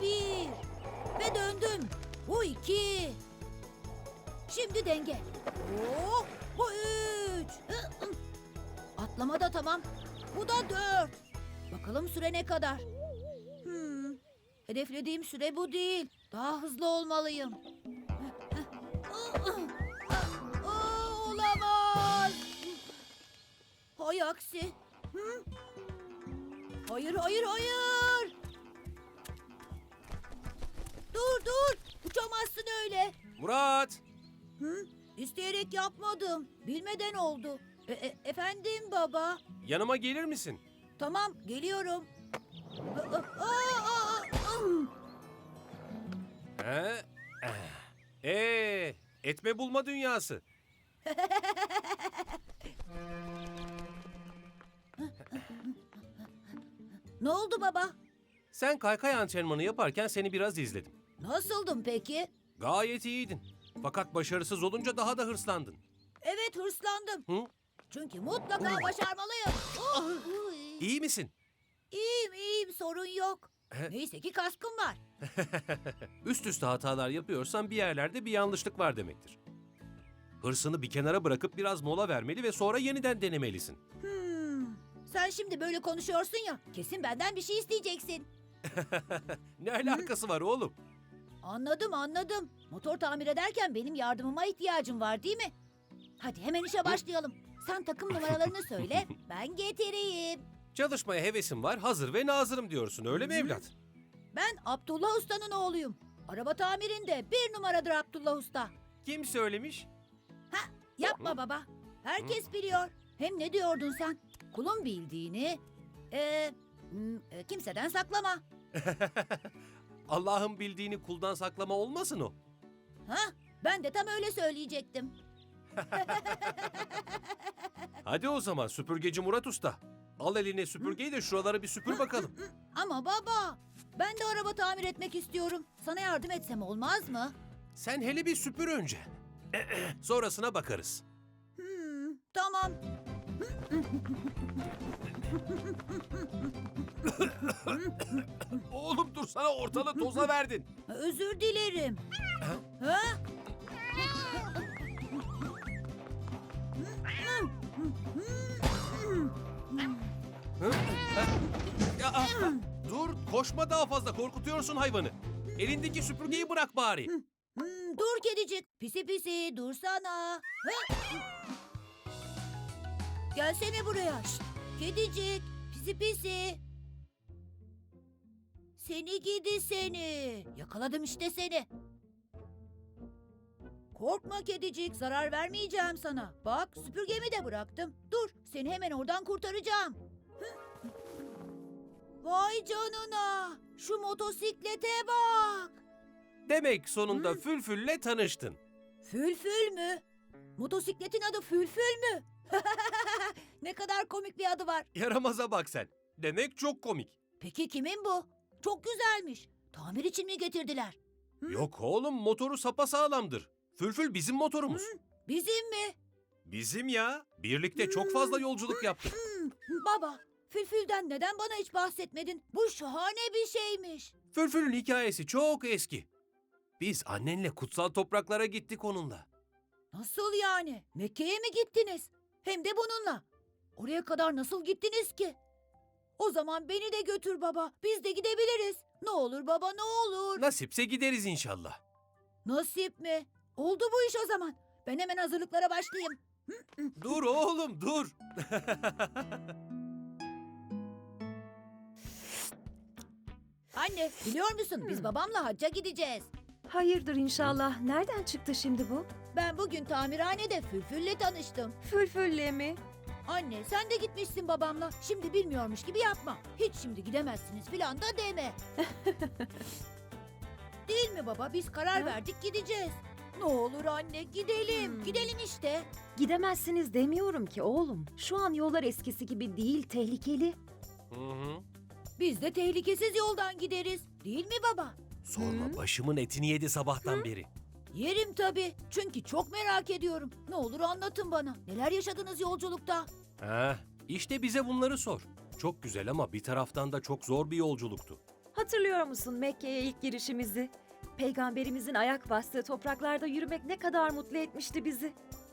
bir. Ve döndüm. Bu iki. Şimdi denge. Oh, bu üç. Atlama da tamam. Bu da dört. Bakalım süre ne kadar? Hmm, hedeflediğim süre bu değil. Daha hızlı olmalıyım. Olamaz. Hay aksi. Hı? Hayır, hayır, hayır. Murat! Hı? İsteyerek yapmadım. Bilmeden oldu. E- e- efendim baba. Yanıma gelir misin? Tamam, geliyorum. Aa, aa, aa, aa. He? Ee, etme bulma dünyası. Ne oldu baba? Sen kaykay antrenmanı yaparken seni biraz izledim. Nasıldım peki? Gayet iyiydin. Fakat başarısız olunca daha da hırslandın. Evet hırslandım. Hı? Çünkü mutlaka başarmalıyım. Oh, uy. İyi misin? İyiyim iyiyim sorun yok. He. Neyse ki kaskım var. Üst üste hatalar yapıyorsan bir yerlerde bir yanlışlık var demektir. Hırsını bir kenara bırakıp biraz mola vermeli ve sonra yeniden denemelisin. Hmm. Sen şimdi böyle konuşuyorsun ya. Kesin benden bir şey isteyeceksin. ne alakası var oğlum? Anladım anladım. Motor tamir ederken benim yardımıma ihtiyacım var değil mi? Hadi hemen işe başlayalım. Sen takım numaralarını söyle, ben getireyim. Çalışmaya hevesim var, hazır ve nazırım diyorsun öyle mi evlat? Ben Abdullah Usta'nın oğluyum. Araba tamirinde bir numaradır Abdullah Usta. Kim söylemiş? Yapma baba. Herkes biliyor. Hem ne diyordun sen? Kulun bildiğini e, hmm, e, kimseden saklama. Allah'ın bildiğini kuldan saklama olmasın o. Ha? Ben de tam öyle söyleyecektim. Hadi o zaman süpürgeci Murat Usta. Al eline süpürgeyi de şuraları bir süpür bakalım. Ama baba, ben de araba tamir etmek istiyorum. Sana yardım etsem olmaz mı? Sen hele bir süpür önce. Sonrasına bakarız. Hmm, tamam. Oğlum dur sana ortalığı toza verdin. Özür dilerim. Ha? Hı? Ha? Ya, ah, ah. Dur koşma daha fazla korkutuyorsun hayvanı. Elindeki süpürgeyi bırak bari. Hmm, dur kedicik. Pisi pisi dursana. Ha? Gelsene buraya. Şşt, kedicik. Pisi pisi. Seni gidi seni. Yakaladım işte seni. Korkma kedicik. Zarar vermeyeceğim sana. Bak süpürgemi de bıraktım. Dur seni hemen oradan kurtaracağım. Hı? Vay canına. Şu motosiklete bak. Demek sonunda Fülfül'le tanıştın. Fülfül mü? Motosikletin adı Fülfül mü? ne kadar komik bir adı var. Yaramaza bak sen. Demek çok komik. Peki kimin bu? Çok güzelmiş. Tamir için mi getirdiler? Hı? Yok oğlum motoru sapasağlamdır. Fülfül bizim motorumuz. Bizim mi? Bizim ya. Birlikte çok fazla yolculuk yaptık. Hmm, baba, Fülfül'den neden bana hiç bahsetmedin? Bu şahane bir şeymiş. Fülfül'ün hikayesi çok eski. Biz annenle kutsal topraklara gittik onunla. Nasıl yani? Mekke'ye mi gittiniz? Hem de bununla. Oraya kadar nasıl gittiniz ki? O zaman beni de götür baba. Biz de gidebiliriz. Ne olur baba ne olur. Nasipse gideriz inşallah. Nasip mi? Oldu bu iş o zaman. Ben hemen hazırlıklara başlayayım. Dur oğlum dur. Anne biliyor musun biz babamla hacca gideceğiz. Hayırdır inşallah. Nereden çıktı şimdi bu? Ben bugün tamirhanede Fülfül'le tanıştım. Fülfülle mi? Anne sen de gitmişsin babamla. Şimdi bilmiyormuş gibi yapma. Hiç şimdi gidemezsiniz filan da deme. Değil mi baba? Biz karar Ha? verdik gideceğiz. Ne olur anne gidelim. Hmm. Gidelim işte. Gidemezsiniz demiyorum ki oğlum. Şu an yollar eskisi gibi değil, tehlikeli. Hı hı. Biz de tehlikesiz yoldan gideriz. Değil mi baba? Sorma Hı? başımın etini yedi sabahtan beri. Yerim tabii. Çünkü çok merak ediyorum. Ne olur anlatın bana. Neler yaşadınız yolculukta? Ha, işte bize bunları sor. Çok güzel ama bir taraftan da çok zor bir yolculuktu. Hatırlıyor musun Mekke'ye ilk girişimizi? Peygamberimizin ayak bastığı topraklarda yürümek ne kadar mutlu etmişti bizi.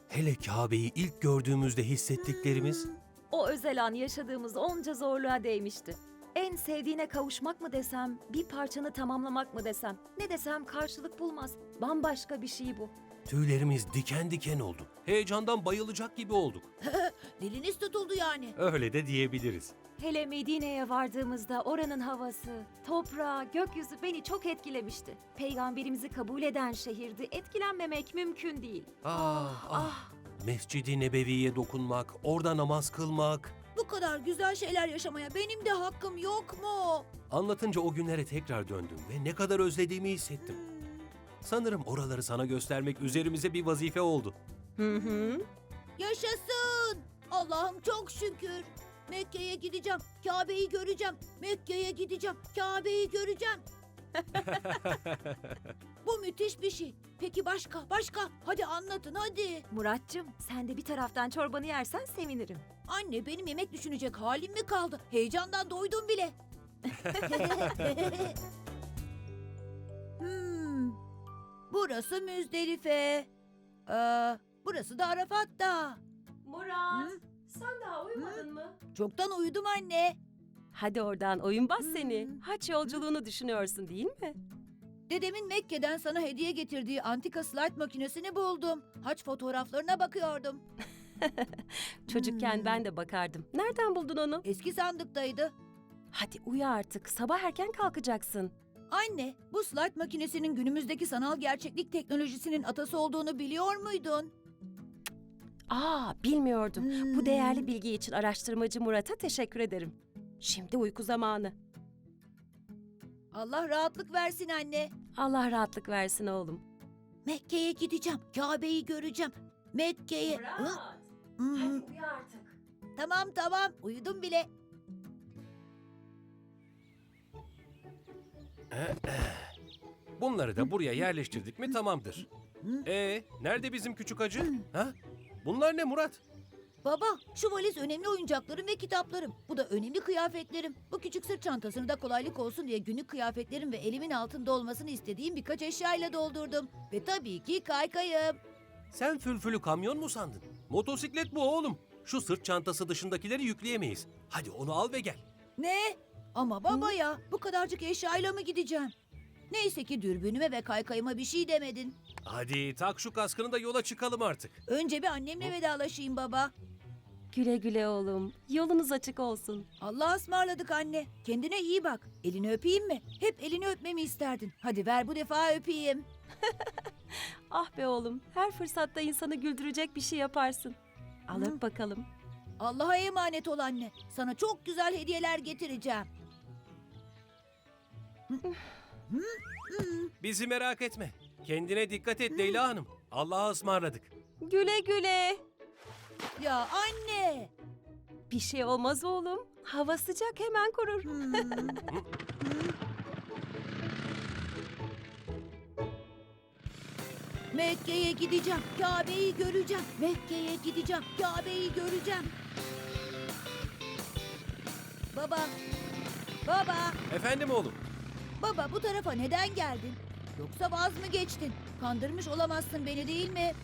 Hele Kabe'yi ilk gördüğümüzde hissettiklerimiz. O özel an yaşadığımız onca zorluğa değmişti. En sevdiğine kavuşmak mı desem, bir parçanı tamamlamak mı desem, ne desem karşılık bulmaz. Bambaşka bir şey bu. Tüylerimiz diken diken oldu. Heyecandan bayılacak gibi olduk. Diliniz tutuldu yani. Öyle de diyebiliriz. Hele Medine'ye vardığımızda oranın havası, toprağı, gökyüzü beni çok etkilemişti. Peygamberimizi kabul eden şehirdi, etkilenmemek mümkün değil. Ah ah. Mescid-i Nebevi'ye dokunmak, orada namaz kılmak. Bu kadar güzel şeyler yaşamaya benim de hakkım yok mu? Anlatınca o günlere tekrar döndüm ve ne kadar özlediğimi hissettim. Sanırım oraları sana göstermek üzerimize bir vazife oldu. Hı hı. Yaşasın! Allah'ım çok şükür. Mekke'ye gideceğim, Kabe'yi göreceğim. Mekke'ye gideceğim, Kabe'yi göreceğim. Bu müthiş bir şey. Peki başka, başka? Hadi anlatın hadi. Muratcığım, sen de bir taraftan çorbanı yersen sevinirim. Anne benim yemek düşünecek halim mi kaldı? Heyecandan doydum bile. hmm. Burası Müzdelife. Ee, burası da Arafat Dağı. Murat, Hı? sen daha uyumadın mı? Çoktan uyudum anne. Hadi oradan oyun bas Hmm. seni. Haç yolculuğunu düşünüyorsun değil mi? Dedemin Mekke'den sana hediye getirdiği antika slide makinesini buldum. Haç fotoğraflarına bakıyordum. Çocukken Hmm. ben de bakardım. Nereden buldun onu? Eski sandıktaydı. Hadi uyu artık. Sabah erken kalkacaksın. Anne, bu slide makinesinin günümüzdeki sanal gerçeklik teknolojisinin atası olduğunu biliyor muydun? Aa, bilmiyordum. Hmm. Bu değerli bilgi için araştırmacı Murat'a teşekkür ederim. Şimdi uyku zamanı. Allah rahatlık versin anne. Allah rahatlık versin oğlum. Mekke'ye gideceğim. Kabe'yi göreceğim. Mekke'ye. Hı? Hı. uyu artık. Tamam tamam. Uyudum bile. Bunları da buraya yerleştirdik mi tamamdır. Ee, nerede bizim küçük acı? Ha? Bunlar ne Murat? Baba, şu valiz önemli oyuncaklarım ve kitaplarım. Bu da önemli kıyafetlerim. Bu küçük sırt çantasını da kolaylık olsun diye günlük kıyafetlerim ve elimin altında olmasını istediğim birkaç eşyayla doldurdum. Ve tabii ki kaykayım. Sen fülfülü kamyon mu sandın? Motosiklet bu oğlum. Şu sırt çantası dışındakileri yükleyemeyiz. Hadi onu al ve gel. Ne? Ama baba ya, bu kadarcık eşyayla mı gideceğim? Neyse ki dürbünüme ve kaykayıma bir şey demedin. Hadi tak şu kaskını da yola çıkalım artık. Önce bir annemle vedalaşayım baba. Güle güle oğlum. Yolunuz açık olsun. Allah'a ısmarladık anne. Kendine iyi bak. Elini öpeyim mi? Hep elini öpmemi isterdin. Hadi ver bu defa öpeyim. Ah be oğlum. Her fırsatta insanı güldürecek bir şey yaparsın. Al Hı. öp bakalım. Allah'a emanet ol anne. Sana çok güzel hediyeler getireceğim. Bizi merak etme. Kendine dikkat et Leyla Hanım. Allah'a ısmarladık. Güle güle. Ya anne. Bir şey olmaz oğlum. Hava sıcak hemen kurur. Mekke'ye gideceğim. Kabe'yi göreceğim. Mekke'ye gideceğim. Kabe'yi göreceğim. Baba. Baba. Efendim oğlum. Baba bu tarafa neden geldin? Yoksa vaz mı geçtin? Kandırmış olamazsın beni değil mi?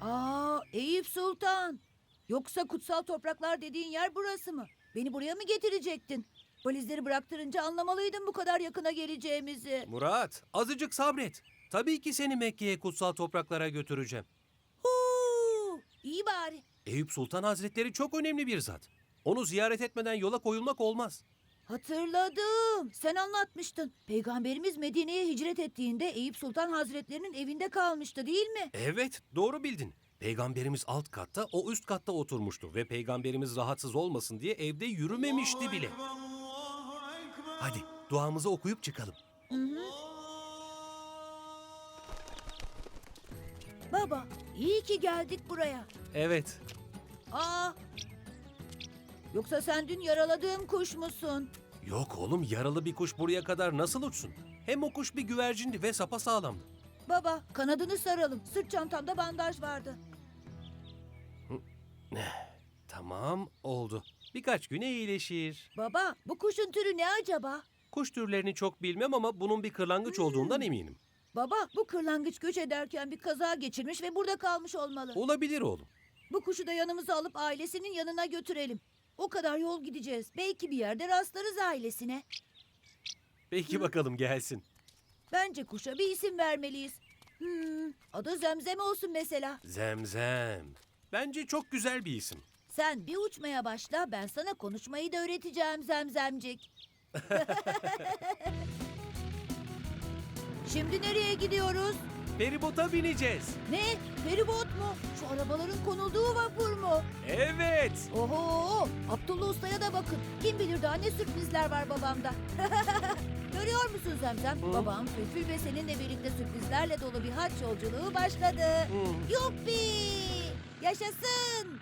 Aa, Eyüp Sultan. Yoksa kutsal topraklar dediğin yer burası mı? Beni buraya mı getirecektin? Valizleri bıraktırınca anlamalıydın bu kadar yakına geleceğimizi. Murat, azıcık sabret. Tabii ki seni Mekke'ye kutsal topraklara götüreceğim. Huu, iyi bari. Eyüp Sultan Hazretleri çok önemli bir zat. Onu ziyaret etmeden yola koyulmak olmaz. Hatırladım. Sen anlatmıştın. Peygamberimiz Medine'ye hicret ettiğinde Eyüp Sultan Hazretlerinin evinde kalmıştı değil mi? Evet, doğru bildin. Peygamberimiz alt katta, o üst katta oturmuştu ve peygamberimiz rahatsız olmasın diye evde yürümemişti bile. Hadi duamızı okuyup çıkalım. Baba, iyi ki geldik buraya. Evet. Aa! Yoksa sen dün yaraladığım kuş musun? Yok oğlum yaralı bir kuş buraya kadar nasıl uçsun? Hem o kuş bir güvercindi ve sapasağlamdı. Baba, kanadını saralım. Sırt çantamda bandaj vardı. Tamam, oldu. Birkaç güne iyileşir. Baba bu kuşun türü ne acaba? Kuş türlerini çok bilmem ama bunun bir kırlangıç olduğundan eminim. Baba bu kırlangıç göç ederken bir kaza geçirmiş ve burada kalmış olmalı. Olabilir oğlum. Bu kuşu da yanımıza alıp ailesinin yanına götürelim. O kadar yol gideceğiz. Belki bir yerde rastlarız ailesine. Peki bakalım gelsin. Bence kuşa bir isim vermeliyiz. Hmm, adı Zemzem olsun mesela. Zemzem. Bence çok güzel bir isim. Sen bir uçmaya başla, ben sana konuşmayı da öğreteceğim Zemzemcik. Şimdi nereye gidiyoruz? Feribota bineceğiz. Ne? Feribot mu? Şu arabaların konulduğu vapur mu? Evet. Oho! Abdullah Usta'ya da bakın. Kim bilir daha ne sürprizler var babamda. Görüyor musun Zemzem? Babam Fülfül ve seninle birlikte sürprizlerle dolu bir haç yolculuğu başladı. Yuppi! Yaşasın!